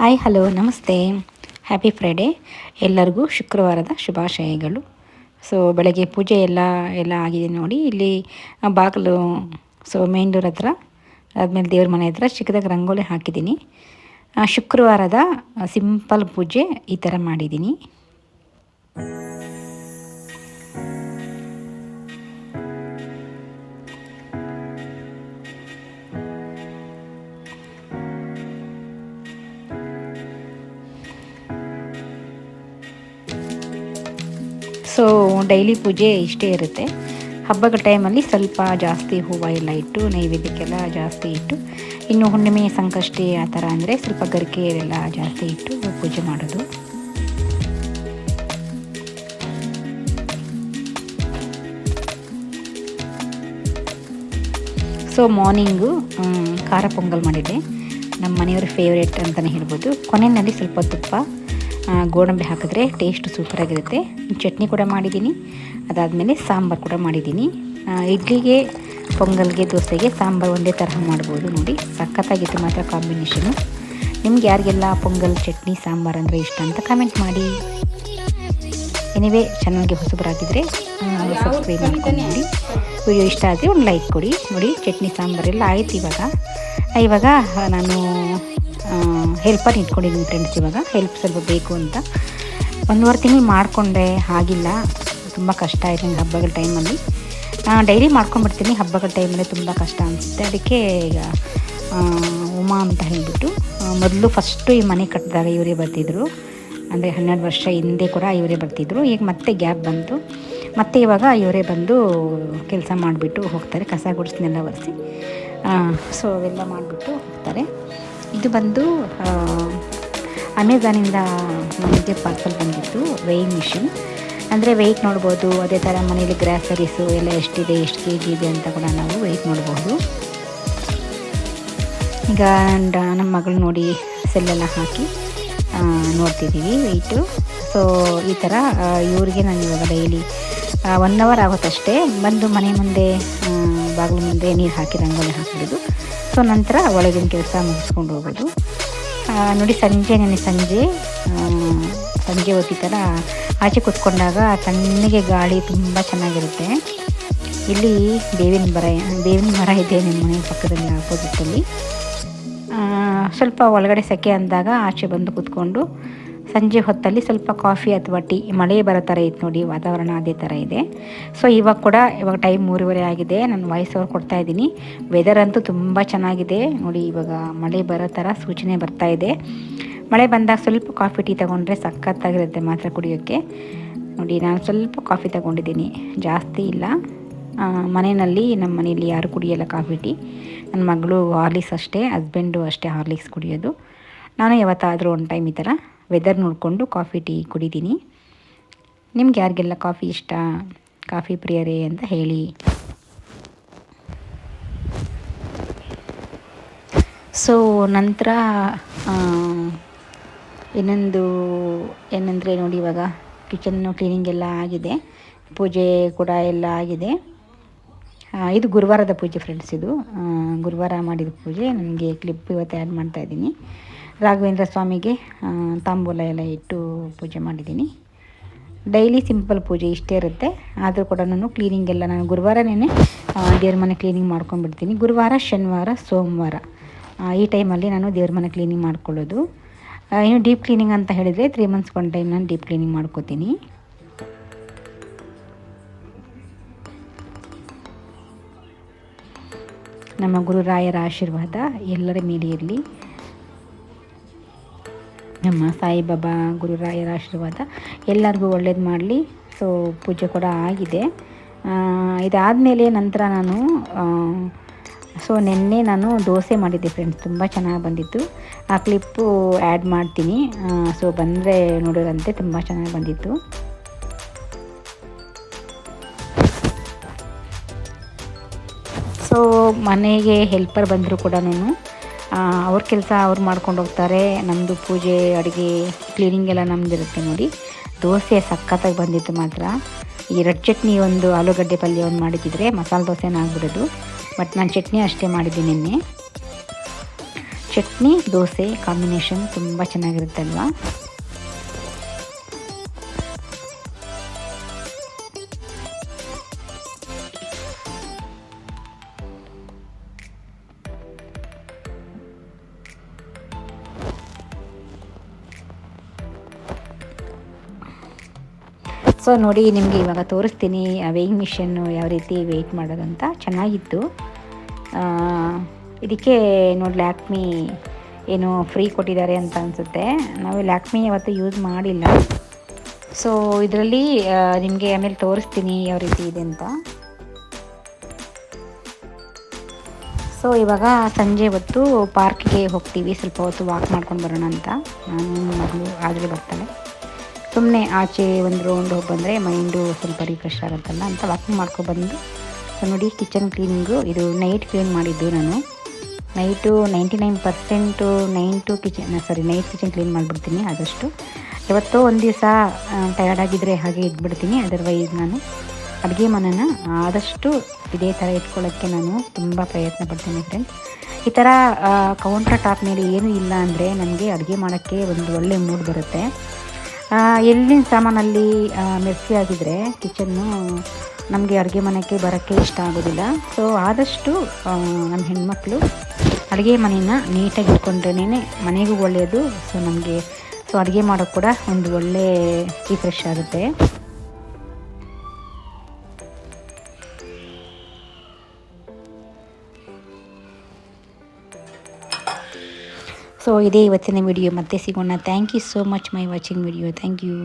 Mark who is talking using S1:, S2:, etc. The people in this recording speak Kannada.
S1: ಹಾಯ್, ಹಲೋ, ನಮಸ್ತೆ. ಹ್ಯಾಪಿ ಫ್ರೈಡೇ ಎಲ್ಲರಿಗೂ ಶುಕ್ರವಾರದ ಶುಭಾಶಯಗಳು. ಸೊ ಬೆಳಗ್ಗೆ ಪೂಜೆ ಎಲ್ಲ ಎಲ್ಲ ಆಗಿದೆ ನೋಡಿ. ಇಲ್ಲಿ ಬಾಗಿಲು ಸೊ ಮೇನ್ ಡೋರ್ ಹತ್ರ ಆದಮೇಲೆ ದೇವ್ರ ಮನೆ ಹತ್ರ ಚಿಕ್ಕದಾಗಿ ರಂಗೋಲಿ ಹಾಕಿದ್ದೀನಿ. ಶುಕ್ರವಾರದ ಸಿಂಪಲ್ ಪೂಜೆ ಈ ಥರ ಮಾಡಿದ್ದೀನಿ. ಸೊ ಡೈಲಿ ಪೂಜೆ ಇಷ್ಟೇ ಇರುತ್ತೆ. ಹಬ್ಬಗಳ ಟೈಮಲ್ಲಿ ಸ್ವಲ್ಪ ಜಾಸ್ತಿ ಹೂವು ಎಲ್ಲ ಇಟ್ಟು, ನೈವೇದ್ಯಕ್ಕೆಲ್ಲ ಜಾಸ್ತಿ ಇಟ್ಟು, ಇನ್ನು ಹುಣ್ಣಿಮೆ ಸಂಕಷ್ಟಿ ಆ ಥರ ಅಂದರೆ ಸ್ವಲ್ಪ ಗರಿಕೆ ಜಾಸ್ತಿ ಇಟ್ಟು ಪೂಜೆ ಮಾಡೋದು. ಸೊ ಮಾರ್ನಿಂಗು ಖಾರ ಪೊಂಗಲ್ ಮಾಡಿದೆ ನಮ್ಮ ಮನೆಯವ್ರ ಫೇವ್ರೇಟ್ ಅಂತಲೇ ಹೇಳ್ಬೋದು. ಕೊನೆಯಲ್ಲಿ ಸ್ವಲ್ಪ ತುಪ್ಪ ಗೋಡಂಬಿ ಹಾಕಿದ್ರೆ ಟೇಸ್ಟ್ ಸೂಪರಾಗಿರುತ್ತೆ ಚಟ್ನಿ ಕೂಡ ಮಾಡಿದ್ದೀನಿ. ಅದಾದಮೇಲೆ ಸಾಂಬಾರು ಕೂಡ ಮಾಡಿದ್ದೀನಿ. ಇಡ್ಲಿಗೆ, ಪೊಂಗಲ್ಗೆ, ದೋಸೆಗೆ ಸಾಂಬಾರು ಒಂದೇ ತರಹ ಮಾಡ್ಬೋದು ನೋಡಿ. ಸಖತ್ತಾಗಿತ್ತು ಮಾತ್ರ ಕಾಂಬಿನೇಷನು ನಿಮ್ಗೆ ಯಾರಿಗೆಲ್ಲ ಪೊಂಗಲ್, ಚಟ್ನಿ, ಸಾಂಬಾರು ಅಂದರೆ ಇಷ್ಟ ಅಂತ ಕಮೆಂಟ್ ಮಾಡಿ. ಎನಿವೇ ಚೆನ್ನಾಗಿ ಹೊಸಬರಾಗಿದ್ದರೆ ಸಬ್ಸ್ಕ್ರೈಬ್ ಮಾಡ್ಕೊಂಡು ನೋಡಿ. ವಿಡಿಯೋ ಇಷ್ಟ ಆದರೆ ಒಂದು ಲೈಕ್ ಕೊಡಿ. ನೋಡಿ, ಚಟ್ನಿ, ಸಾಂಬಾರೆಲ್ಲ ಆಯ್ತು ಇವಾಗ. ಇವಾಗ ನಾನು ಹೆಲ್ಪರ್ ಇಟ್ಕೊಂಡಿದ್ದೀನಿ ಫ್ರೆಂಡ್ಸ್ ಇವಾಗ. ಹೆಲ್ಪ್ ಸ್ವಲ್ಪ ಬೇಕು ಅಂತ. ಒಂದು ತಿಂಗಳು ಮಾಡಿಕೊಂಡೆ ಆಗಿಲ್ಲ. ತುಂಬ ಕಷ್ಟ ಆಯಿತು ನನಗೆ ಹಬ್ಬಗಳ ಟೈಮಲ್ಲಿ ಡೈಲಿ ಮಾಡ್ಕೊಂಡ್ಬಿಡ್ತೀನಿ ಹಬ್ಬಗಳ ಟೈಮಲ್ಲಿ ತುಂಬ ಕಷ್ಟ ಅನಿಸುತ್ತೆ. ಅದಕ್ಕೆ ಈಗ ಉಮಾ ಅಂತ ಹೇಳಿಬಿಟ್ಟು ಮೊದಲು ಫಸ್ಟು ಈ ಮನೆ ಕಟ್ಟಿದಾಗ ಇವರೇ ಬರ್ತಿದ್ರು. ಅಂದರೆ ಹನ್ನೆರಡು ವರ್ಷ ಹಿಂದೆ ಕೂಡ ಇವರೇ ಬರ್ತಿದ್ರು. ಈಗ ಮತ್ತೆ ಗ್ಯಾಪ್ ಬಂತು. ಮತ್ತೆ ಇವಾಗ ಇವರೇ ಬಂದು ಕೆಲಸ ಮಾಡಿಬಿಟ್ಟು ಹೋಗ್ತಾರೆ. ಕಸ ಗುಡಿಸ್ನೆಲ್ಲ ಒರೆಸಿ. ಸೊ ಅವೆಲ್ಲ ಮಾಡಿಬಿಟ್ಟು ಹೋಗ್ತಾರೆ. ಇದು ಬಂದು ಅಮೆಝಾನಿಂದ ನಮಗೆ ಪಾರ್ಸಲ್ ಬಂದಿತ್ತು ವೇಯಿಂಗ್ ಮಿಷಿನ್ ಅಂದರೆ ವೆಯ್ಟ್ ನೋಡ್ಬೋದು, ಅದೇ ಥರ ಮನೇಲಿ ಗ್ರಾಸರೀಸು ಎಲ್ಲ ಎಷ್ಟಿದೆ, ಎಷ್ಟು ಕೆ ಜಿ ಇದೆ ಅಂತ ಕೂಡ ನಾವು ವೆಯ್ಟ್ ನೋಡ್ಬೋದು. ಈಗ ನಮ್ಮ ಮಗಳು ನೋಡಿ ಸೆಲ್ಲೆಲ್ಲ ಹಾಕಿ ನೋಡ್ತಿದ್ದೀವಿ ವೆಯ್ಟು ಸೊ ಈ ಥರ ಇವರಿಗೆ ನಾನು ಇವಾಗ ಡೈಲಿ ಒನ್ ಅವರ್ ಆಗುತ್ತಷ್ಟೇ. ಬಂದು ಮನೆ ಮುಂದೆ ಬಾಗಿಲು ಮುಂದೆ ನೀರು ಹಾಕಿ ರಂಗೋಲಿ ಹಾಕಿಡೋದು ಸೊ ನಂತರ ಒಳಗಿನ ಕೆಲಸ ಮುಗಿಸ್ಕೊಂಡು ಹೋಗೋದು. ನೋಡಿ ಸಂಜೆ ನೆನೆ ಸಂಜೆ ಸಂಜೆ ಹೊತ್ತಿ ಥರ ಆಚೆ ಕೂತ್ಕೊಂಡಾಗ ತಣ್ಣಗೆ ಗಾಳಿ ತುಂಬ ಚೆನ್ನಾಗಿರುತ್ತೆ. ಇಲ್ಲಿ ಬೇವಿನ ಮರ ಬೇವಿನ ಮರ ಇದೆ ನಿಮ್ಮ ಮನೆ ಪಕ್ಕದಲ್ಲಿ ಆಪೋಸಿಟಲ್ಲಿ ಆ, ಸ್ವಲ್ಪ ಒಳಗಡೆ ಸೆಕೆ ಅಂದಾಗ ಆಚೆ ಬಂದು ಕೂತ್ಕೊಂಡು ಸಂಜೆ ಹೊತ್ತಲ್ಲಿ ಸ್ವಲ್ಪ ಕಾಫಿ ಅಥವಾ ಟೀ, ಮಳೆ ಬರೋ ಥರ ಇತ್ತು ನೋಡಿ, ವಾತಾವರಣ ಅದೇ ಥರ ಇದೆ. ಸೊ ಇವಾಗ ಕೂಡ ಇವಾಗ ಟೈಮ್ ಮೂರುವರೆ ಆಗಿದೆ. ನಾನು ವಾಯ್ಸ್ ಓವರ್ ಕೊಡ್ತಾ ಇದ್ದೀನಿ. ವೆದರ್ ಅಂತೂ ತುಂಬ ಚೆನ್ನಾಗಿದೆ. ನೋಡಿ, ಇವಾಗ ಮಳೆ ಬರೋ ಥರ ಸೂಚನೆ ಬರ್ತಾ ಇದೆ. ಮಳೆ ಬಂದಾಗ ಸ್ವಲ್ಪ ಕಾಫಿ, ಟೀ ತೊಗೊಂಡ್ರೆ ಸಖತ್ತಾಗಿರುತ್ತೆ ಮಾತ್ರ ಕುಡಿಯೋಕ್ಕೆ. ನೋಡಿ, ನಾನು ಸ್ವಲ್ಪ ಕಾಫಿ ತಗೊಂಡಿದ್ದೀನಿ. ಜಾಸ್ತಿ ಇಲ್ಲ. ಮನೆಯಲ್ಲಿ ನಮ್ಮ ಮನೆಯಲ್ಲಿ ಯಾರು ಕುಡಿಯೋಲ್ಲ ಕಾಫಿ, ಟೀ. ನನ್ನ ಮಗಳು ಹಾರ್ಲಿಕ್ಸ್ ಅಷ್ಟೇ ಹಸ್ಬೆಂಡು ಅಷ್ಟೇ ಹಾರ್ಲಿಕ್ಸ್ ಕುಡಿಯೋದು. ನಾನು ಯಾವತ್ತಾದರೂ ಒಂದು ಟೈಮ್ ಈ ಥರ ವೆದರ್ ನೋಡಿಕೊಂಡು ಕಾಫಿ ಟೀ ಕುಡಿತೀನಿ. ನಿಮ್ಗೆ ಯಾರಿಗೆಲ್ಲ ಕಾಫಿ ಇಷ್ಟ? ಕಾಫಿ ಪ್ರಿಯರೇ ಅಂತ ಹೇಳಿ. ಸೊ ನಂತರ ಇನ್ನೊಂದು ಏನಂದರೆ ನೋಡಿ ಇವಾಗ ಕಿಚನ್ನು ಕ್ಲೀನಿಂಗ್ ಎಲ್ಲ ಆಗಿದೆ. ಪೂಜೆ ಕೂಡ ಎಲ್ಲ ಆಗಿದೆ. ಇದು ಗುರುವಾರದ ಪೂಜೆ ಫ್ರೆಂಡ್ಸ್ ಇದು. ಗುರುವಾರ ಮಾಡಿದ ಪೂಜೆ. ನನಗೆ ಕ್ಲಿಪ್ ಇವತ್ತು ಆ್ಯಡ್ ಮಾಡ್ತಾ ಇದ್ದೀನಿ. ರಾಘವೇಂದ್ರ ಸ್ವಾಮಿಗೆ ತಾಂಬೂಲ ಎಲ್ಲ ಇಟ್ಟು ಪೂಜೆ ಮಾಡಿದ್ದೀನಿ. ಡೈಲಿ ಸಿಂಪಲ್ ಪೂಜೆ ಇಷ್ಟೇ ಇರುತ್ತೆ. ಆದರೂ ಕೂಡ ನಾನು ಕ್ಲೀನಿಂಗ್ ಎಲ್ಲ ನಾನು ಗುರುವಾರನೇ ದೇವ್ರ ಮನೆ ಕ್ಲೀನಿಂಗ್ ಮಾಡ್ಕೊಂಡ್ಬಿಡ್ತೀನಿ. ಗುರುವಾರ, ಶನಿವಾರ, ಸೋಮವಾರ. ಈ ಟೈಮಲ್ಲಿ ನಾನು ದೇವ್ರ ಮನೆ ಕ್ಲೀನಿಂಗ್ ಮಾಡ್ಕೊಳ್ಳೋದು. ಇನ್ನು ಡೀಪ್ ಕ್ಲೀನಿಂಗ್ ಅಂತ ಹೇಳಿದರೆ ತ್ರೀ ಮಂತ್ಸ್ ಒನ್ ಟೈಮ್ ನಾನು ಡೀಪ್ ಕ್ಲೀನಿಂಗ್ ಮಾಡ್ಕೋತೀನಿ. ನಮ್ಮ ಗುರುರಾಯರ ಆಶೀರ್ವಾದ ಎಲ್ಲರ ಮೇಲೆ ಇರಲಿ. ನಮ್ಮ ಸಾಯಿಬಾಬಾ ಗುರುರಾಯರ ಆಶೀರ್ವಾದ. ಎಲ್ಲರಿಗೂ ಒಳ್ಳೇದು ಮಾಡಲಿ. ಸೊ ಪೂಜೆ ಕೂಡ ಆಗಿದೆ. ಇದಾದಮೇಲೆ ನಂತರ ನಾನು ಸೊ ನಿನ್ನೆ ನಾನು ದೋಸೆ ಮಾಡಿದ್ದೆ ಫ್ರೆಂಡ್ಸ್ ತುಂಬ ಚೆನ್ನಾಗಿ ಬಂದಿತ್ತು. ಆ ಕ್ಲಿಪ್ಪು ಆ್ಯಡ್ ಮಾಡ್ತೀನಿ. ಸೊ ಬಂದರೆ ನೋಡೋರಂತೆ ತುಂಬ ಚೆನ್ನಾಗಿ ಬಂದಿತ್ತು. ಸೊ ಮನೆಗೆ ಹೆಲ್ಪರ್ ಬಂದರೂ ಕೂಡ ಅವ್ರ ಕೆಲಸ ಅವ್ರು ಮಾಡ್ಕೊಂಡು ಹೋಗ್ತಾರೆ. ನಮ್ಮದು ಪೂಜೆ, ಅಡುಗೆ ಕ್ಲೀನಿಂಗ್ ಎಲ್ಲ ನಮ್ಮದಿರುತ್ತೆ ನೋಡಿ. ದೋಸೆ ಸಖತ್ತಾಗಿ ಬಂದಿತ್ತು ಮಾತ್ರ. ಈ ರೆಡ್ ಚಟ್ನಿ ಒಂದು ಆಲೂಗಡ್ಡೆ ಪಲ್ಯ ಒಂದು ಮಾಡಿದ್ದಿದ್ರೆ ಮಸಾಲೆ ದೋಸೆನ ಆಗ್ಬಿಡೋದು. ಬಟ್ ನಾನು ಚಟ್ನಿ ಅಷ್ಟೇ ಮಾಡಿದ್ದೀನಿ ನಿನ್ನೆ. ಚಟ್ನಿ, ದೋಸೆ ಕಾಂಬಿನೇಷನ್ ತುಂಬ ಚೆನ್ನಾಗಿರುತ್ತೆ ಸೊ ನೋಡಿ, ನಿಮಗೆ ಇವಾಗ ತೋರಿಸ್ತೀನಿ ವೇಯಿಂಗ್ ಮಿಷನ್ನು ಯಾವ ರೀತಿ ವೆಯ್ಟ್ ಮಾಡೋದಂತ. ಚೆನ್ನಾಗಿತ್ತು. ಇದಕ್ಕೆ ನೋಡಿ ಲ್ಯಾಕ್ಮಿ ಏನು ಫ್ರೀ ಕೊಟ್ಟಿದ್ದಾರೆ ಅಂತ ಅನಿಸುತ್ತೆ. ನಾವು ಲ್ಯಾಕ್ಮಿ ಯಾವತ್ತೂ ಯೂಸ್ ಮಾಡಿಲ್ಲ. ಸೊ ಇದರಲ್ಲಿ ನಿಮಗೆ ಆಮೇಲೆ ತೋರಿಸ್ತೀನಿ ಯಾವ ರೀತಿ ಇದೆ ಅಂತ. ಸೊ ಇವಾಗ ಸಂಜೆ ಹೊತ್ತು ಪಾರ್ಕ್ಗೆ ಹೋಗ್ತೀವಿ. ಸ್ವಲ್ಪ ಹೊತ್ತು ವಾಕ್ ಮಾಡ್ಕೊಂಡು ಬರೋಣ ಅಂತ. ನಾನು, ಮಗಳು, ಆದರೆ ಬರ್ತಾಳೆ. ಸುಮ್ಮನೆ ಆಚೆ ಒಂದು ರೌಂಡ್ ಹೋಗಿ ಬಂದರೆ ಮೈಂಡು ಸ್ವಲ್ಪ ರಿಫ್ರೆಶ್ ಆಗುತ್ತಲ್ಲ ಅಂತ ವಾಕಿಂಗ್ ಮಾಡ್ಕೊಬಂದು ನೋಡಿ ಕಿಚನ್ ಕ್ಲೀನಿಂಗು ಇದು ನೈಟ್ ಕ್ಲೀನ್ ಮಾಡಿದ್ದು ನಾನು. Night ninety nine percent nine to kitchen sorry night kitchen clean ಮಾಡಿಬಿಡ್ತೀನಿ ಆದಷ್ಟು. ಯಾವತ್ತೋ ಒಂದು ದಿವಸ ಟಯರ್ಡ್ ಆಗಿದ್ದರೆ ಹಾಗೆ ಇದ್ಬಿಡ್ತೀನಿ ಅದರ್ವೈಸ್ ನಾನು ಅಡುಗೆ ಮನನ ಆದಷ್ಟು ಇದೇ ಥರ ಇಟ್ಕೊಳ್ಳೋಕ್ಕೆ ನಾನು ತುಂಬ ಪ್ರಯತ್ನ ಪಡ್ತೀನಿ ಫ್ರೆಂಡ್ಸ್ ಈ ಥರ ಕೌಂಟರ್ ಟಾಪ್ ಮೇಲೆ ಏನೂ ಇಲ್ಲ ಅಂದರೆ ನನಗೆ ಅಡುಗೆ ಮಾಡೋಕ್ಕೆ ಒಂದು ಒಳ್ಳೆ ಮೂಡ್ ಬರುತ್ತೆ. ಎಲ್ಲಿನ ಸಾಮಾನಲ್ಲಿ ಮೆರ್ಸಿ ಆಗಿದ್ರೆ ಕಿಚನ್ನು ನಮಗೆ ಅಡುಗೆ ಮನೆಗೆ ಬರೋಕ್ಕೆ ಇಷ್ಟ ಆಗೋದಿಲ್ಲ. ಸೊ ಆದಷ್ಟು ನಮ್ಮ ಹೆಣ್ಮಕ್ಳು ಅಡುಗೆ ಮನೆನ ನೀಟಾಗಿ ಇಟ್ಕೊಂಡ್ರೇ ಮನೆಗೂ ಒಳ್ಳೆಯದು ಸೊ ನಮಗೆ ಸೊ ಅಡುಗೆ ಮಾಡೋಕ್ಕೆ ಕೂಡ ಒಂದು ಒಳ್ಳೆ ಫ್ರೆಶ್ ಆಗುತ್ತೆ. ಸೊ ಇದೇ ಇವತ್ತಿನ ವಿಡಿಯೋ ಮತ್ತೆ ಸಿಗೋಣ. Thank you so much my watching video thank you